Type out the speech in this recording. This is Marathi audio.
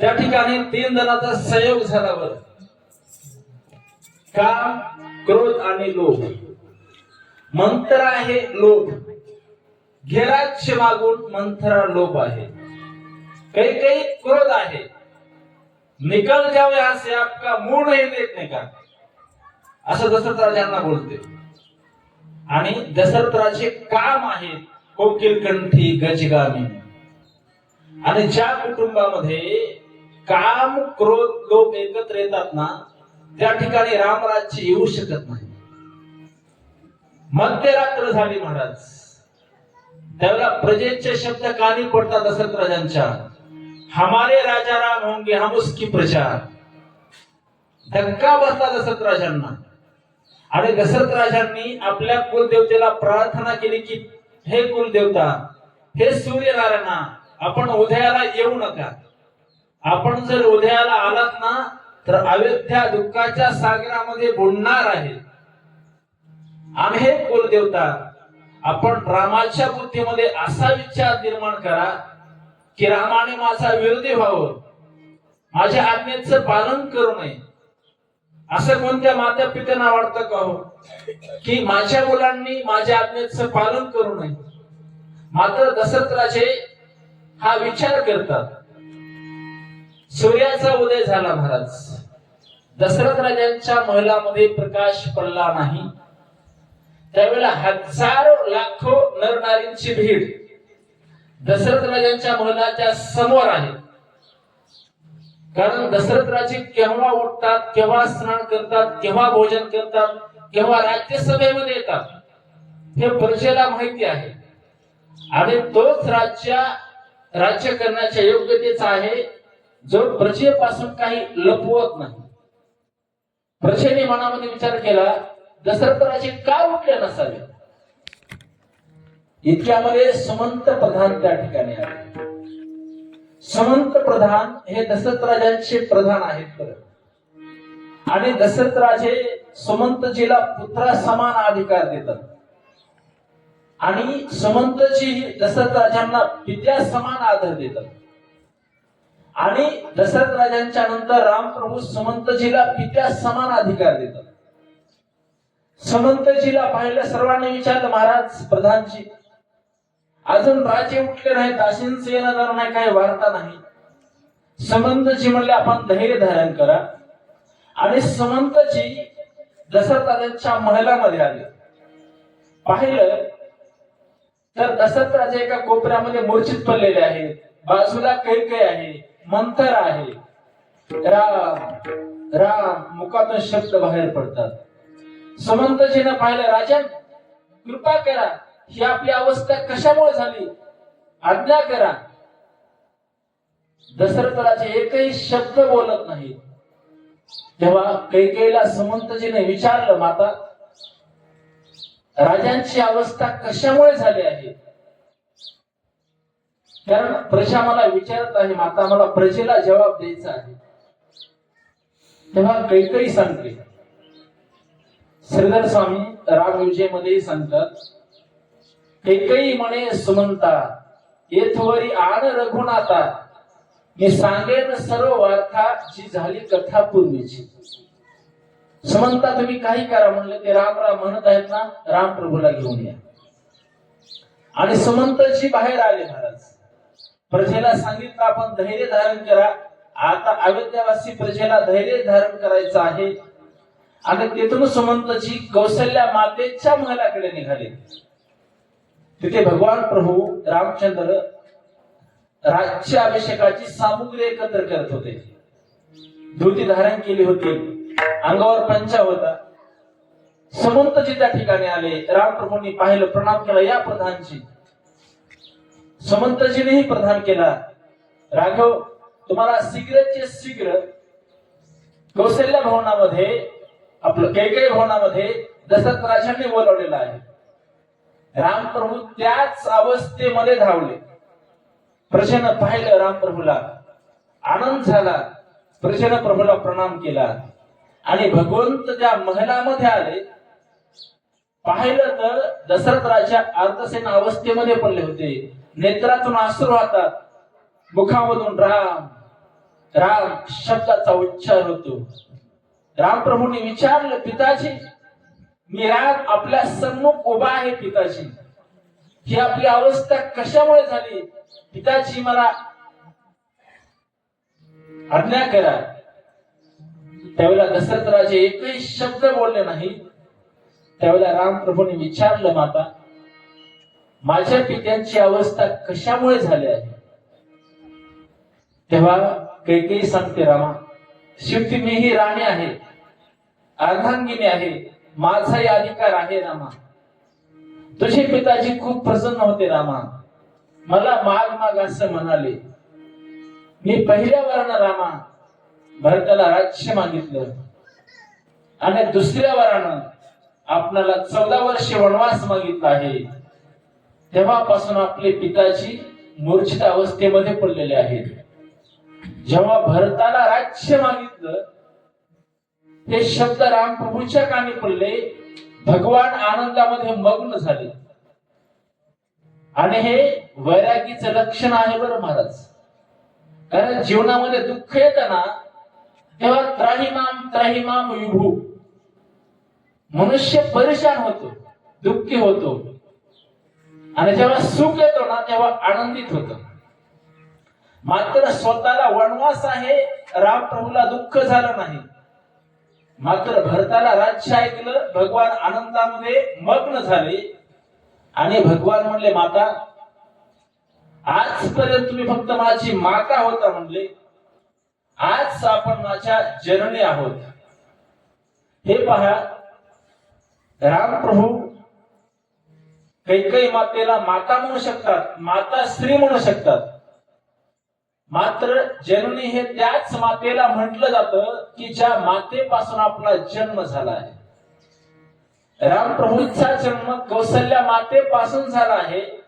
त्या ठिकाणी तीन जणांचा संयोग झाला बरं. काम क्रोध आणि लोभ. मंत्र आहे लोभ. घेराचे मागून मंथरा लोभ आहे. काही काही क्रोध आहे. निकल जाओ यहां से आपका मूड नाही देखने का? असं दशरथ राजांना बोलते. आणि दशरथराचे काम आहे कोकिलकंठी गजगामी आणि ज्या कुटुंबामध्ये काम क्रोध लोक एकत्र येतात ना त्या ठिकाणी रामराज्य येऊ शकत नाही. मध्यरात्र झाली महाराज. त्यावेळेला प्रजेचे शब्द कानी पडतात दशरथ राजांच्या हमारे राजा राम होंगे हम उसकी प्रजा धक्का बसला दशरथ राजांना आणि दशरथ राजांनी आपल्या कुलदेवतेला प्रार्थना केली की हे कुलदेवता हे सूर्यनारायणा आपण उदयाला येऊ नका. आपण जर उदयाला आलात ना तर अयोध्या दुःखाच्या सागरामध्ये बुडणार आहे. आम्ही हे कुलदेवता आपण रामाच्या बुद्धीमध्ये असा विचार निर्माण करा की रामाने माझा विरोधी व्हावं. माझ्या आज्ञेच पालन करू नये. असं कोणत्या माता पित्यांना वाटतं का हो? की माझ्या मुलांनी माझ्या आज्ञेच पालन करू नये. मात्र दशरथराजे हा विचार करतात. सूर्याचा उदय झाला महाराज. दशरथ राजांच्या महिलामध्ये प्रकाश पडला नाही. त्यावेळेला हजारो लाखो नरनारींची भीड दशरथ राजांच्या महलाच्या समोर आहे. कारण दशरथ राजे केव्हा उठतात केव्हा स्नान करतात केव्हा भोजन करतात केव्हा राज्यसभेमध्ये येतात हे प्रजेला माहिती आहे. आणि तोच राज्य राज्य करण्याच्या योग्यतेचा आहे. जो प्रजेपासून काही लपवत नाही. प्रजेने मनामध्ये विचार केला दशरथराजे का उठले नसावे? इतक्यामध्ये सुमंत प्रधान त्या ठिकाणी आले. सुमंत प्रधान हे दशरथ राजांचे प्रधान आहेत बरं. आणि दशरथ राजे सुमंतजीला पुत्रा समान अधिकार देतात. आणि सुमंतजी दशरथ राजांना पित्या समान आदर देतात. आणि दशरथ राजांच्या नंतर रामप्रभू समंतजीला पित्या समान अधिकार देतात. समंतजीला पाहिलं सर्वांनी विचारलं महाराज प्रधानजी अजून राजे उठले नाही दासींच येणार नाही काही वार्ता नाही. समंतजी म्हणले आपण धैर्य धारण करा. आणि समंतजी दशरथ राजांच्या महलामध्ये आले. पाहिलं तर दशरथ राजे एका कोपऱ्यामध्ये मूर्छित पडलेले आहेत बाजूला कैकय आहे. मंथर आहे. राम राम मुखातून शब्द बाहेर पडतात. समंतजीनं पाहिलं राजन कृपा करा ही आपली अवस्था कशामुळे झाली? आज्ञा करा. दशरथ एकही शब्द बोलत नाही तेव्हा कैकेला समंतजीने विचारलं माता राजांची अवस्था कशामुळे झाली आहे? कारण प्रजा मला विचारत आहे माता मला प्रजेला जवाब द्यायचा आहे. तेव्हा कैकई सांगते. श्रीधर स्वामी राग विजय सांगतात कैकई म्हणे सुमंता येथवरी आण रघुनाथा मी सांगेन सर्व वार्ता जी झाली कथा पूर्वीची सुमंता तुम्ही काही करा म्हणलं ते. राम राम म्हणत आहेत ना राम प्रभूला घेऊन या. आणि सुमंतजी बाहेर आले महाराज. प्रजेला सांगितलं आपण धैर्य धारण करा. आता अयोध्यावासी प्रजेला धैर्य धारण करायचं आहे. आता तेथून सुमंतजी कौशल्या मातेच्या महलाकडे निघाले. तिथे भगवान प्रभू रामचंद्र राज्य अभिषेकाची सामुग्री एकत्र करत होते. धोती धारण केली होती. अंगावर पंचा होता. समंतजी त्या ठिकाणी आले. रामप्रभूंनी पाहिलं प्रणाम केला. या प्रधानची समंतजीनेही प्रधान केला. राघव तुम्हाला शीघ्रचे शीघ्र कौशल्य भवनामध्ये आपलं कैकई भवनामध्ये दशरथ राजांनी बोलवलेलं आहे. रामप्रभू त्याच अवस्थेमध्ये धावले. प्रजेनं पाहिलं रामप्रभूला. आनंद झाला. प्रजेनं प्रभूला प्रणाम केला. आणि भगवंत त्या महिलामध्ये आले पाहिलं तर दशरथ राजा अर्धसेन अवस्थेमध्ये पडले होते. नेत्रातून अश्रू वाहतात मुखामधून राम राम शब्दाचा उच्चार होतो. रामप्रभूंनी विचारलं पिताजी मी राम आपल्या सम्मुख उभा आहे पिताजी. ही आपली अवस्था कशामुळे झाली? पिताजी मला आज्ञा करा. त्यावेळेला दशरथ राजे एकही शब्द बोलले नाही. त्यावेळेला रामप्रभूंनी विचारलं माता माझ्या पित्यांची अवस्था कशामुळे झाली आहे? तेव्हा कैकेयी सांगते रामा शेवटी मी ही राणी आहे अर्धांगिनी आहे माझाही अधिकार आहे रामा. तुझे पिताजी खूप प्रसन्न होते रामा. मला माग माग असं म्हणाले. मी पहिल्या वरानं रामा भरताला राज्य मागितलं. आणि दुसऱ्या वरानं आपणाला चौदा वर्षे वनवास मागितला आहे. तेव्हापासून आपले पिताजी मूर्छित अवस्थेमध्ये पडलेले आहेत. जेव्हा भरताला राज्य मागितलं हे शब्द रामप्रभूच्या कानी पडले भगवान आनंदामध्ये मग्न झाले. आणि हे वैरागीचं लक्षण आहे बरं महाराज. कारण जीवनामध्ये दुःख येताना तेव्हा त्राहिमाम त्राहिमाम विभू. मनुष्य परेशान होतो दुःखी होतो. आणि जेव्हा सुख येतो ना तेव्हा आनंदित होत. मात्र स्वतःला वनवास आहे राम प्रभूला दुःख झालं नाही. मात्र भरताला राज्य ऐकलं भगवान आनंदामध्ये मग्न झाले. आणि भगवान म्हणले माता आजपर्यंत तुम्ही फक्त माझी माता होता म्हणले. आज आपण माझ्या जननी आहोत. हे पहा रामप्रभू कैकई मातेला माता म्हणू शकतात माता स्त्री म्हणू शकतात. मात्र जननी हे त्याच मातेला म्हटलं जातं की ज्या मातेपासून आपला जन्म झाला आहे. रामप्रभूंचा जन्म कौशल्या मातेपासून झाला आहे.